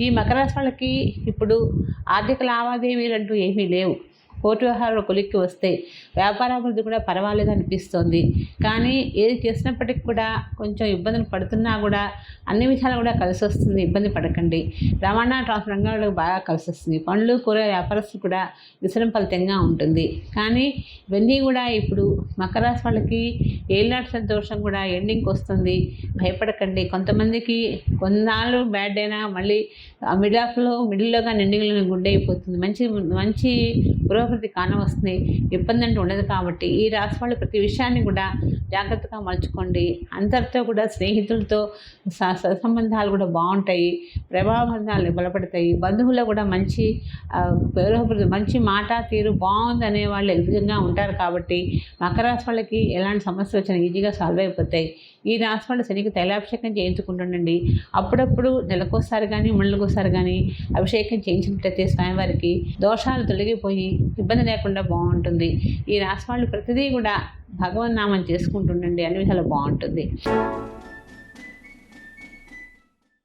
ఈ మకర రాశి వాళ్ళకి ఇప్పుడు ఆర్థిక లావాదేవీలు అంటూ ఏమీ లేవు. కోర్టు వ్యవహారాలు కొలిక్కి వస్తే వ్యాపారాభివృద్ధి కూడా పర్వాలేదు అనిపిస్తుంది. కానీ ఏది చేసినప్పటికీ కూడా కొంచెం ఇబ్బందులు పడుతున్నా కూడా అన్ని విషయాలు కూడా కలిసి వస్తుంది. ఇబ్బంది పడకండి. రవాణా ట్రాన్స్పోర్ట్ రంగంలో బాగా కలిసి వస్తుంది. పండ్లు కూర వ్యాపారస్తులు కూడా విసరం ఫలితంగా ఉంటుంది. కానీ ఇవన్నీ కూడా ఇప్పుడు మకర రాశి వాళ్ళకి ఏళ్ళనాటి సంతోషం కూడా ఎండింగ్కి వస్తుంది. భయపడకండి. కొంతమందికి కొన్నాళ్ళు బ్యాడ్ అయినా మళ్ళీ మిడిల్ ఆఫ్లో మిడిల్లో ఎండింగ్లో గుడ్ అయిపోతుంది. మంచి మంచి పురోగతి కానవస్తుంది ఇబ్బంది అంటూ ఉండదు కాబట్టి ఈ రాశి వాళ్ళు ప్రతి విషయాన్ని కూడా జాగ్రత్తగా మలుచుకోండి. అందరితో కూడా స్నేహితులతో స- స- సంబంధాలు కూడా బాగుంటాయి. ప్రభావబంధాలు బలపడతాయి. బంధువుల్లో కూడా మంచి మంచి మాట తీరు బాగుంది అనే వాళ్ళు ఎదుగుగా ఉంటారు కాబట్టి మకర రాశి వాళ్ళకి ఎలాంటి సమస్యలు వచ్చినా ఈజీగా సాల్వ్ అయిపోతాయి. ఈ రాశి వాళ్ళు శనికి తైలాభిషేకం చేయించుకుంటుండండి. అప్పుడప్పుడు నెలకోసారి కానీ మూడులకోసారి కానీ అభిషేకం చేయించినట్లయితే స్వామివారికి దోషాలు తొలగిపోయి ఇబ్బంది లేకుండా బాగుంటుంది. ఈ రాశి వాళ్ళు ప్రతిదీ కూడా భగవన్నామం చేసుకుంటుండండి అన్ని విధాలు బాగుంటుంది.